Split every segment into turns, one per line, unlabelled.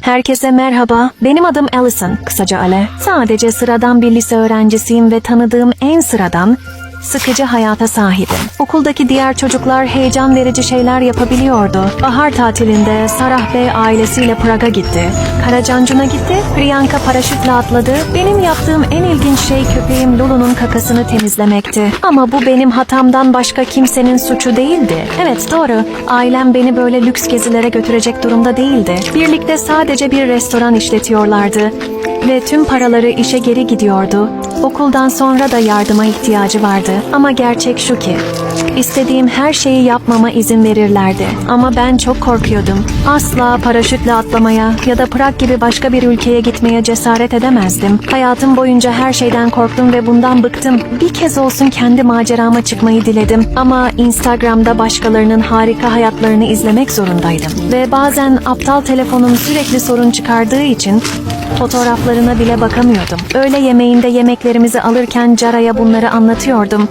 Herkese merhaba. Benim adım Allison, kısaca Ale. Sadece sıradan bir lise öğrencisiyim ve tanıdığım en sıradan, sıkıcı hayata sahibim. Okuldaki diğer çocuklar heyecan verici şeyler yapabiliyordu. Bahar tatilinde Sarah Bey ailesiyle Prag'a gitti. Karacancun'a gitti, Priyanka paraşütle atladı. Benim yaptığım en ilginç şey köpeğim Lulu'nun kakasını temizlemekti. Ama bu benim hatamdan başka kimsenin suçu değildi. Evet doğru, ailem beni böyle lüks gezilere götürecek durumda değildi. Birlikte sadece bir restoran işletiyorlardı ve tüm paraları işe geri gidiyordu. Okuldan sonra da yardıma ihtiyacı vardı. Ama gerçek şu ki, istediğim her şeyi yapmama izin verirlerdi. Ama ben çok korkuyordum. Asla paraşütle atlamaya ya da Prag gibi başka bir ülkeye gitmeye cesaret edemezdim. Hayatım boyunca her şeyden korktum ve bundan bıktım. Bir kez olsun kendi macerama çıkmayı diledim. Ama Instagram'da başkalarının harika hayatlarını izlemek zorundaydım. Ve bazen aptal telefonum sürekli sorun çıkardığı için Fotoğraflarına bile bakamıyordum. Öğle yemeğinde yemeklerimizi alırken Cara'ya bunları anlatıyordum.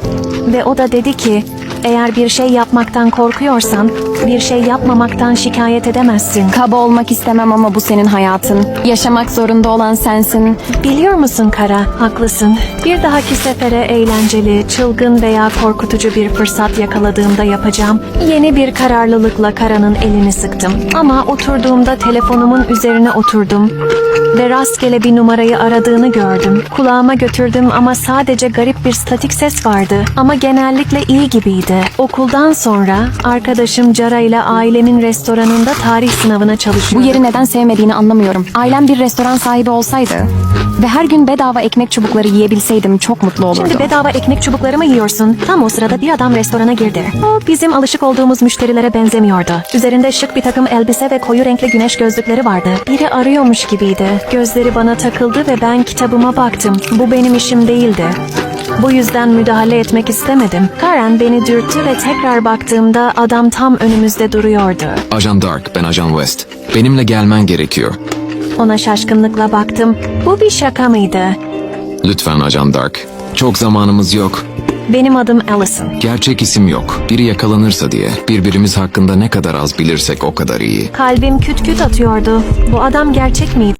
Ve o da dedi ki, eğer bir şey yapmaktan korkuyorsan, bir şey yapmamaktan şikayet edemezsin.
Kaba olmak istemem ama bu senin hayatın. Yaşamak zorunda olan sensin.
Biliyor musun Kara, haklısın. Bir dahaki sefere eğlenceli, çılgın veya korkutucu bir fırsat yakaladığımda yapacağım. Yeni bir kararlılıkla Kara'nın elini sıktım. Ama oturduğumda telefonumun üzerine oturdum ve rastgele bir numarayı aradığını gördüm. Kulağıma götürdüm ama sadece garip bir statik ses vardı. Ama genellikle iyi gibiydi. Okuldan sonra arkadaşım Cara ile ailemin restoranında tarih sınavına
Bu
çalışıyordu.
yeri neden sevmediğini anlamıyorum. Ailem bir restoran sahibi olsaydı ve her gün bedava ekmek çubukları yiyebilseydim çok mutlu olurdum.
Şimdi bedava ekmek çubukları mı yiyorsun? Tam o sırada bir adam restorana girdi. O bizim alışık olduğumuz müşterilere benzemiyordu. Üzerinde şık bir takım elbise ve koyu renkli güneş gözlükleri vardı. Biri arıyormuş gibiydi. Gözleri bana takıldı ve ben kitabıma baktım. Bu benim işim değildi. Bu yüzden müdahale etmek istemedim. Karen beni dürttü ve tekrar baktığımda adam tam önümüzde duruyordu.
Ajan Dark, ben Ajan West. Benimle gelmen gerekiyor.
Ona şaşkınlıkla baktım. Bu bir şaka mıydı?
Lütfen Ajan Dark. Çok zamanımız yok.
Benim adım Allison.
Gerçek isim yok. Biri yakalanırsa diye. Birbirimiz hakkında ne kadar az bilirsek o kadar iyi.
Kalbim küt küt atıyordu. Bu adam gerçek miydi?